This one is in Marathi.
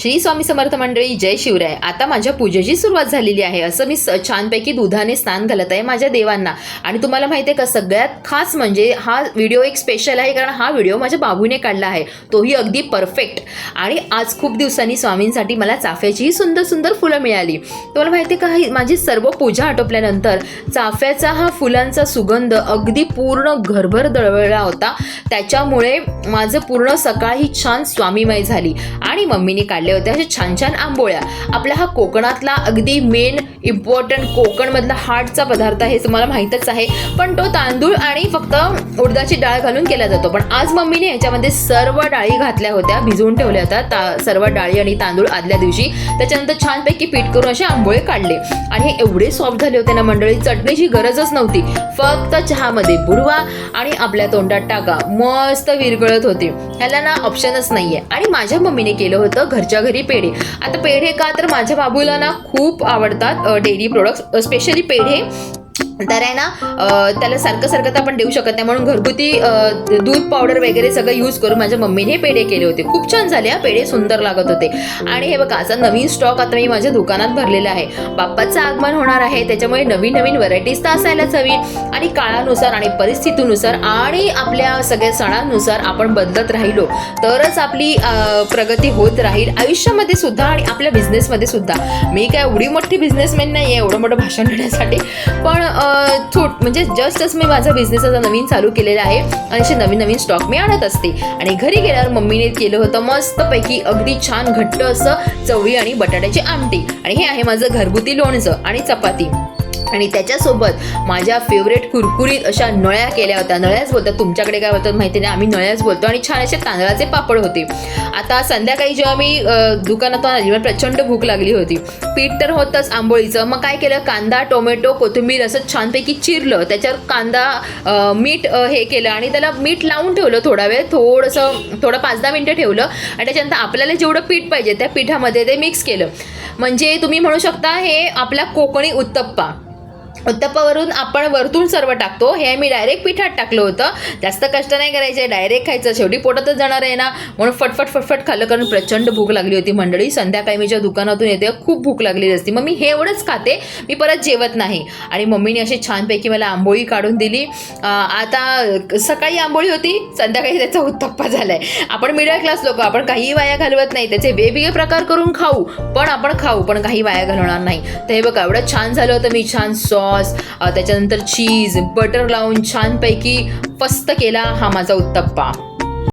श्री स्वामी समर्थ मंडळी जय शिवराय. आता माझ्या पूजेची सुरुवात झालेली आहे. असं मी स- छानपैकी दुधाने स्नान घालत आहे माझ्या देवांना. आणि तुम्हाला माहिती आहे का सगळ्यात खास म्हणजे हा व्हिडिओ एक स्पेशल आहे कारण हा व्हिडिओ माझ्या बाबूने काढला आहे. तोही अगदी परफेक्ट आणि आज खूप दिवसांनी स्वामींसाठी मला चाफ्याचीही सुंदर सुंदर फुलं मिळाली. तुम्हाला माहिती आहे का ही माझी सर्व पूजा आटोपल्यानंतर चाफ्याचा हा फुलांचा सुगंध अगदी पूर्ण घरभर दळवळला होता. त्याच्यामुळे माझं पूर्ण सकाळ ही छान स्वामीमय झाली. आणि मम्मीने काढले होते. असे छान छान आंबोळ्या. आपला हा कोकणातला अगदी मेन इम्पॉर्टंट कोकणमधला हार्टचा पदार्थ आहे हे तुम्हाला माहीतच आहे. पण तो तांदूळ आणि फक्त उडदाची डाळ घालून केला जातो. पण आज मम्मीने याच्यामध्ये सर्व डाळी घातल्या होत्या भिजवून ठेवल्या होत्या. ता सर्व डाळी आणि तांदूळ आदल्या दिवशी. त्याच्यानंतर छानपैकी पीठ करून असे आंबोळे काढले. आणि हे एवढे सॉफ्ट झाले होते ना मंडळी चटणीची गरजच नव्हती. फक्त चहामध्ये बुरवा आणि आपल्या तोंडात टाका. मस्त विरघळत होते. ह्याला ना ऑप्शनच नाहीये. आणि माझ्या मम्मीने केलं होतं घरच्या घरी पेढे. आता पेढे का? तर माझ्या बाबूला ना खूप आवडतात. डेअरी प्रोडक्ट्स स्पेशली पेढे तर आहे ना त्याला सारखं सारखं तर आपण देऊ शकत नाही. म्हणून घरगुती दूध पावडर वगैरे सगळं यूज करून माझ्या मम्मीने हे पेढे केले होते. खूप छान झाले हा पेढे सुंदर लागत होते. आणि हे बघा असा नवीन स्टॉक आता मी माझ्या दुकानात भरलेला आहे. बाप्पाचं आगमन होणार आहे त्याच्यामुळे नवीन नवीन व्हरायटीज तर असायलाच हवी. आणि काळानुसार आणि परिस्थितीनुसार आणि आपल्या सगळ्या सणांनुसार आपण बदलत राहिलो तरच आपली प्रगती होत राहील. आयुष्यामध्ये सुद्धा आणि आपल्या बिझनेसमध्ये सुद्धा. मी काय एवढी मोठी बिझनेसमॅन नाही आहे एवढं मोठं भाषण देण्यासाठी. पण अ, म्हणजे जस्टच मी माझा बिझनेस आता नवीन चालू केलेला आहे आणि असे नवीन नवीन स्टॉक मी आणत असते. आणि घरी गेल्यावर मम्मीने केलं होतं मस्तपैकी अगदी छान घट्ट असं चवळी आणि बटाट्याची आमटी. आणि हे आहे माझं घरगुती लोणचं आणि चपाती. आणि त्याच्यासोबत माझ्या फेवरेट कुरकुरीत अशा नळ्या केल्या होत्या. नळ्याच बोलतात. तुमच्याकडे काय बोलतात माहिती नाही. आम्ही नळ्याच बोलतो आणि छान असे तांदळाचे पापड होते. आता संध्याकाळी जेव्हा मी दुकानातून आली मला प्रचंड भूक लागली होती. पीठ तर होतंच आंबोळीचं. मग काय केलं? कांदा टोमॅटो कोथिंबीर असं छानपैकी चिरलं. त्याच्यावर कांदा मीठ हे केलं आणि त्याला मीठ लावून ठेवलं थोडा वेळ. थोडंसं थोडं पाच दहा मिनटं ठेवलं. आणि त्याच्यानंतर आपल्याला जेवढं पीठ पाहिजे त्या पिठामध्ये ते मिक्स केलं. म्हणजे तुम्ही म्हणू शकता हे आपला कोकणी उत्तप्पा. उत्तप्पावरून आपण वरतून सर्व टाकतो. हे मी डायरेक्ट पिठात टाकलं होतं. जास्त कष्ट नाही करायचे डायरेक्ट खायचं. शेवटी पोटातच जाणार आहे ना. म्हणून फटफट फटफट खाल्लं कारण प्रचंड भूक लागली होती मंडळी. संध्याकाळी मी ज्या दुकानातून येते खूप भूक लागलेली असती. मग मी हे एवढंच खाते. मी परत जेवत नाही. आणि मम्मीने अशी छानपैकी मला आंबोळी काढून दिली. आता सकाळी आंबोळी होती संध्याकाळी त्याचा उत्तप्पा झाला आहे आपण मिडल क्लास लोक आपण काही वाया घालवत नाही. त्याचे वेगवेगळे प्रकार करून खाऊ. पण आपण खाऊ पण काही वाया घालवणार नाही. तर हे बघा एवढं छान झालं होतं मी. छान सॉस त्याच्यानंतर चीज बटर लावून छानपैकी फस्त केला हा माझा उत्तप्पा.